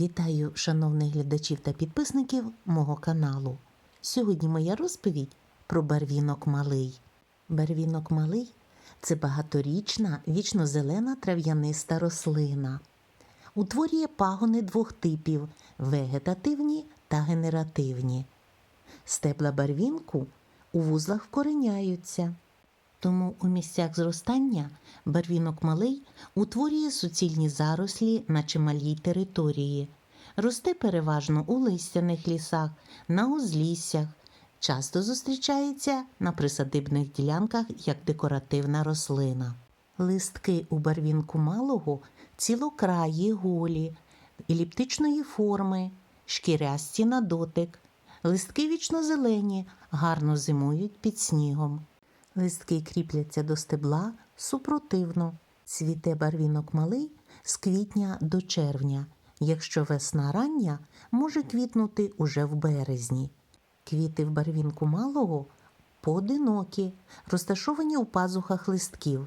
Вітаю шановних глядачів та підписників мого каналу. Сьогодні моя розповідь про барвінок малий. Барвінок малий це багаторічна вічнозелена трав'яниста рослина. Утворює пагони двох типів вегетативні та генеративні. Стебла барвінку у вузлах вкореняються. Тому у місцях зростання барвінок малий утворює суцільні зарослі на чималій території. Росте переважно у листяних лісах, на узліссях. Часто зустрічається на присадибних ділянках як декоративна рослина. Листки у барвінку малого цілокраї, голі, еліптичної форми, шкірясті на дотик. Листки вічнозелені, гарно зимують під снігом. Листки кріпляться до стебла супротивно. Цвіте барвінок малий з квітня до червня. Якщо весна рання, може квітнути уже в березні. Квіти в барвінку малого поодинокі, розташовані у пазухах листків.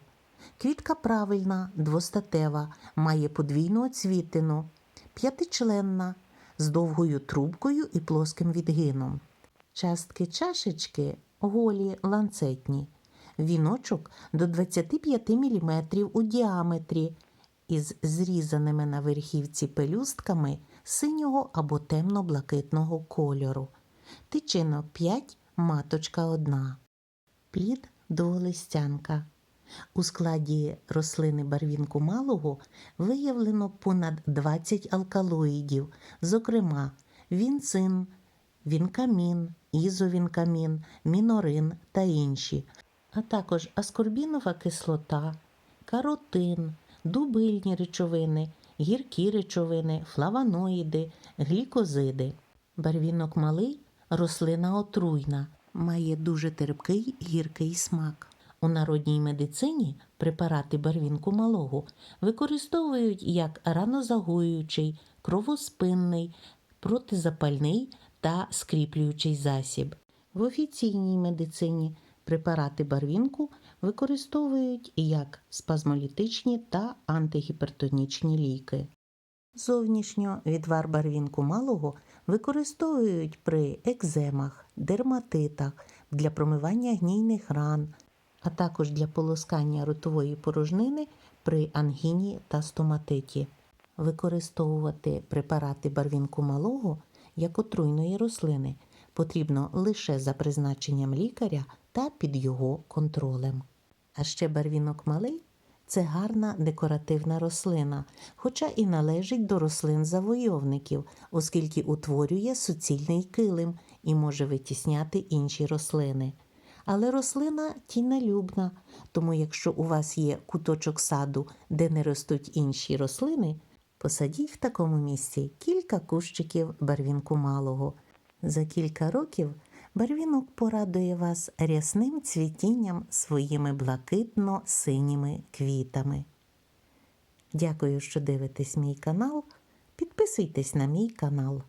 Квітка правильна, двостатева, має подвійну оцвітину, п'ятичленна, з довгою трубкою і плоским відгином. Частки чашечки голі ланцетні. Віночок до 25 мм у діаметрі із зрізаними на верхівці пелюстками синього або темно-блакитного кольору. Тичинок 5, маточка 1. Плід дволистянка. У складі рослини барвінку малого виявлено понад 20 алкалоїдів, зокрема вінцин, вінкамін, ізовінкамін, мінорин та інші, а також аскорбінова кислота, каротин, дубильні речовини, гіркі речовини, флавоноїди, глікозиди. Барвінок малий рослина отруйна, має дуже терпкий гіркий смак. У народній медицині препарати барвінку малого використовують як ранозагоюючий, кровоспинний, протизапальний та скріплюючий засіб. В офіційній медицині препарати барвінку використовують як спазмолітичні та антигіпертонічні ліки. Зовнішньо відвар барвінку малого використовують при екземах, дерматитах, для промивання гнійних ран, а також для полоскання ротової порожнини при ангіні та стоматиті. Використовувати препарати барвінку малого як отруйної рослини потрібно лише за призначенням лікаря та під його контролем. А ще барвінок малий це гарна декоративна рослина, хоча і належить до рослин завойовників, оскільки утворює суцільний килим і може витісняти інші рослини. Але рослина тінелюбна, тому якщо у вас є куточок саду, де не ростуть інші рослини, посадіть в такому місці кілька кущиків барвінку малого. За кілька років барвінок порадує вас рясним цвітінням своїми блакитно-синіми квітами. Дякую, що дивитесь мій канал. Підписуйтесь на мій канал.